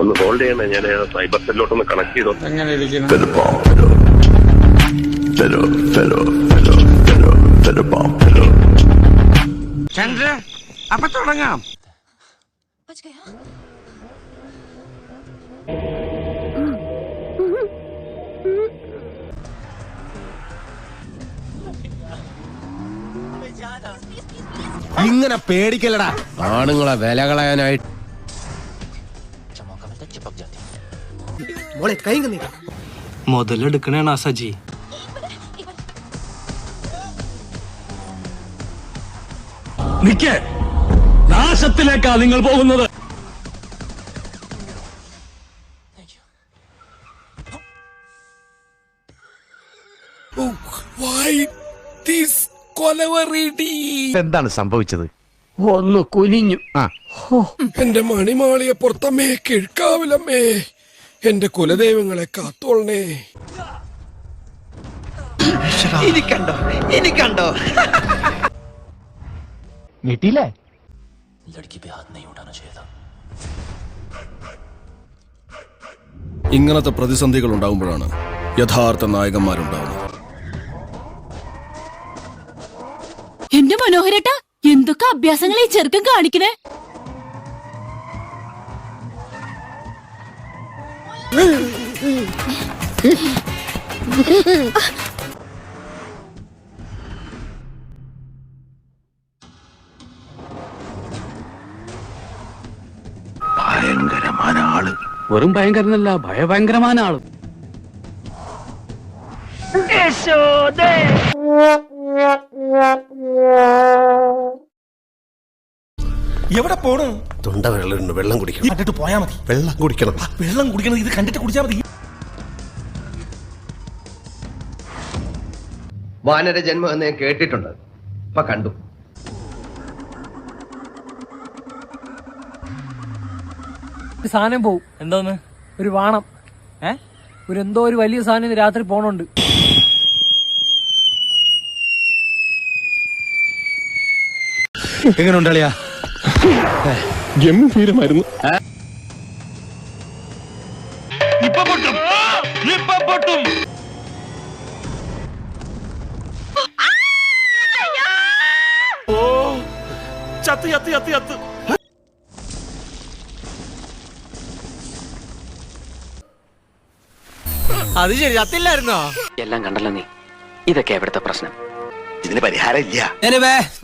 ഒന്ന് ഹോൾഡ് ചെയ്യണേ. ഞാൻ സൈബർ സെല്ലോട്ടൊന്ന് കണക്ട് ചെയ്തോ? തുടങ്ങാം. ഇങ്ങനെ പേടിക്കല്ലടാ. ആണുങ്ങളെ വില കളയാനായിട്ട് മുതലെടുക്കണേണ സജി നിക്കേ. നാശത്തിലേക്കാ നിങ്ങൾ പോകുന്നത്. എന്താണ് സംഭവിച്ചത്? ഒന്ന് കുനിഞ്ഞു. എന്റെ മണിമാളിയെ പുറത്തമ്മേ കിഴക്കാവിലമ്മേ. എന്റെ കുലദൈവങ്ങളെ കാത്തോളണേ. വീട്ടിലെ ഇങ്ങനത്തെ പ്രതിസന്ധികൾ ഉണ്ടാകുമ്പോഴാണ് യഥാർത്ഥ നായകന്മാരുണ്ടാവുന്നത്. എന്റെ മനോഹരേട്ടാ എന്തൊക്കെ അഭ്യാസങ്ങളെ ഈ ചെറുക്കൻ കാണിക്കണേ? ഭയങ്കരമായ ആൾ. വെറും ഭയങ്കരനല്ല ഭയഭയങ്കരമായ ആൾ. എവിടെ പോണു? തൊണ്ട വെള്ളം വെള്ളം കുടിക്കണം. കണ്ടിട്ട് പോയാ മതി. വെള്ളം കുടിക്കണം. വെള്ളം കുടിക്കണം ഇത് കണ്ടിട്ട് കുടിച്ചാ മതി. വാനര ജന്മം എന്ന് ഞാൻ കേട്ടിട്ടുണ്ട്. ഇപ്പൊ കണ്ടു. സാധനം പോവും. എന്തോന്ന്? ഒരു വാണം. ഏ? ഒരു എന്തോ ഒരു വലിയ സാധനം ഇന്ന് രാത്രി പോണുണ്ട്. എങ്ങനെ ഉണ്ടളിയാ ഗംഭീരമായിരുന്നു ചത്ത് ചത്ത് ചത്ത് ചത്ത്. അത് ശരി ചത്തില്ലായിരുന്നോ? എല്ലാം കണ്ടല്ലോ നീ. ഇതൊക്കെ എവിടുത്തെ പ്രശ്നം? ഇതിന് പരിഹാരം ഇല്ല.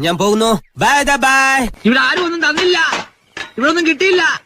ഞാൻ പോകുന്നു. ബൈ ബൈ ഇവിടെ ആരും ഒന്നും തന്നില്ല. ഇവിടെ ഒന്നും കിട്ടിയില്ല.